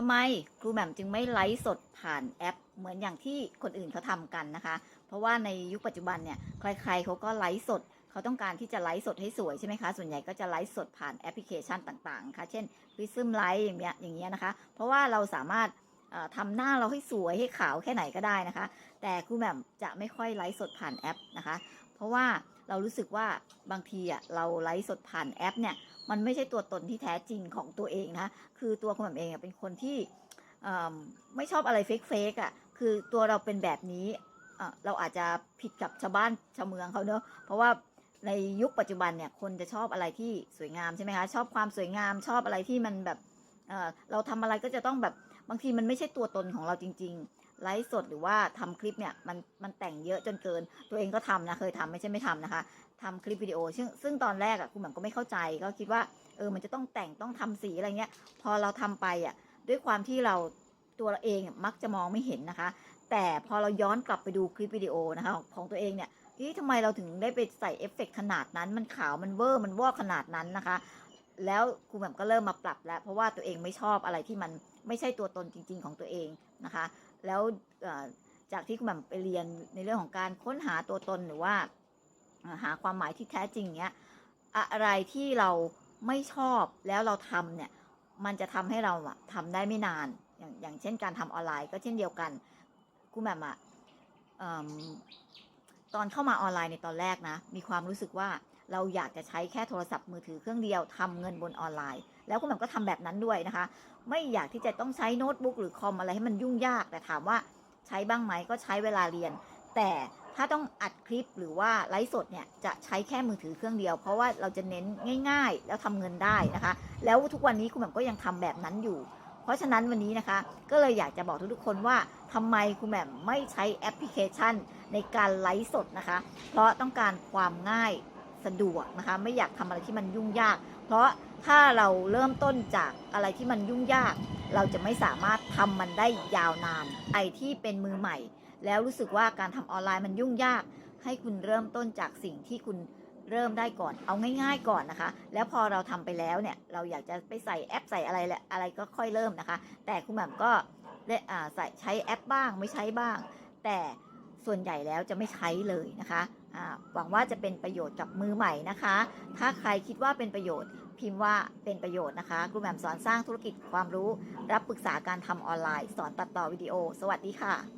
ทำไมครูแหม่มจึงไม่ไลฟ์สดผ่านแอป เหมือนอย่างที่คนอื่นเขาทำกันนะคะ เพราะว่าในยุคปัจจุบันเนี่ยใครๆเขาก็ไลฟ์สดเขาต้องการที่จะไลฟ์สดให้สวยใช่ไหมคะ ส่วนใหญ่ก็จะไลฟ์สดผ่านแอปพลิเคชันต่างๆค่ะเช่น Prism Live อย่างเงี้ยอย่างเงี้ยนะคะ เพราะว่าเราสามารถ ทำหน้าเราให้สวยให้ขาวแค่ไหนก็ได้นะคะ แต่ครูแหม่มจะไม่ค่อยไลฟ์สดผ่านแอปนะคะ เพราะว่าเรารู้สึกว่าบางทีอะเราไลฟ์สดผ่านแอปเนี่ยมันไม่ใช่ตัวตนที่แท้จริงของตัวเองนะคือตัวคุณแหม่มเองเป็นคนที่ไม่ชอบอะไรเฟกเฟกอะคือตัวเราเป็นแบบนี้เราอาจจะผิดกับชาวบ้านชาวเมืองเขาเนอะเพราะว่าในยุคปัจจุบันเนี่ยคนจะชอบอะไรที่สวยงามใช่ไหมคะชอบความสวยงามชอบอะไรที่มันแบบเอ่อเราทำอะไรก็จะต้องแบบ บางทีมันไม่ใช่ตัวตนของเราจริง ๆ ไลฟ์สดหรือว่าทำคลิปเนี่ยมันมันแต่งเยอะจนเกิน ตัวเองก็ทำนะเคยทำไม่ใช่ไม่ทำนะคะทำคลิปวิดีโอ ซึ่งซึ่งตอนแรกอะคุณหม่มก็ไม่เข้าใจก็คิดว่าเออมันจะต้องแต่งต้องทำสีอะไรเงี้ย พอเราทำไปอะด้วยความที่เราตัวเราเองมักจะมองไม่เห็นนะคะ แต่พอเราย้อนกลับไปดูคลิปวิดีโอนะคะของตัวเองเนี่ยเฮ้ยทำไมเราถึงได้ไปใส่เอฟเฟกต์ขนาดนั้น มันขาว มันเวอร์ มันวอกขนาดนั้นนะคะ แล้วครูแหม่มก็เริ่มมาปรับแล้ว เพราะว่าตัวเองไม่ชอบอะไรที่มันไม่ใช่ตัวตนจริง ๆ ของตัวเองนะคะ แล้วจากที่ครูแหม่มไปเรียนในเรื่องของการค้นหาตัวตนหรือว่าหาความหมายที่แท้จริงเนี้ยอะไรที่เราไม่ชอบแล้วเราทำเนี่ยมันจะทำให้เราอะทำได้ไม่นาน อย่างอย่างเช่นการทำออนไลน์ก็เช่นเดียวกันครูแหม่มอะอมตอนเข้ามาออนไลน์ในตอนแรกนะ มีความรู้สึกว่า เราอยากจะใช้แค่โทรศัพท์มือถือเครื่องเดียวทำเงินบนออนไลน์ แล้วคุณแหม่มก็ทำแบบนั้นด้วยนะคะ ไม่อยากที่จะต้องใช้โน้ตบุ๊กหรือคอมอะไรให้มันยุ่งยาก แต่ถามว่าใช้บ้างไหมก็ใช้เวลาเรียน แต่ถ้าต้องอัดคลิปหรือว่าไลฟ์สดเนี่ยจะใช้แค่มือถือเครื่องเดียว เพราะว่าเราจะเน้นง่าย ๆ แล้วทำเงินได้นะคะ แล้วทุกวันนี้คุณแหม่มก็ยังทำแบบนั้นอยู่เพราะฉะนั้นวันนี้นะคะก็เลยอยากจะบอกทุกๆคนว่าทำไมคุณแหม่มไม่ใช้แอปพลิเคชันในการไลฟ์สดนะคะ เพราะต้องการความง่าย สะดวกนะคะ ไม่อยากทำอะไรที่มันยุ่งยาก เพราะถ้าเราเริ่มต้นจากอะไรที่มันยุ่งยาก เราจะไม่สามารถทำมันได้ยาวนาน ไอที่เป็นมือใหม่ แล้วรู้สึกว่าการทำออนไลน์มันยุ่งยาก ให้คุณเริ่มต้นจากสิ่งที่คุณเริ่มได้ก่อน เอาง่าย ๆ ก่อนนะคะ แล้วพอเราทำไปแล้วเนี่ย เราอยากจะไปใส่แอปใส่อะไรอะไรก็ค่อยเริ่มนะคะ แต่คุณแหม่ก็ได้ใส่ใช้แอปบ้างไม่ใช้บ้าง แต่ ส่วนใหญ่แล้วจะไม่ใช้เลยนะคะหวังว่าจะเป็นประโยชน์กับมือใหม่นะคะ ถ้าใครคิดว่าเป็นประโยชน์พิมพ์ว่าเป็นประโยชน์นะคะครูแหม่มสอนสร้างธุรกิจความรู้ รับปรึกษาการทำออนไลน์ สอนตัดต่อวิดีโอ สวัสดีค่ะ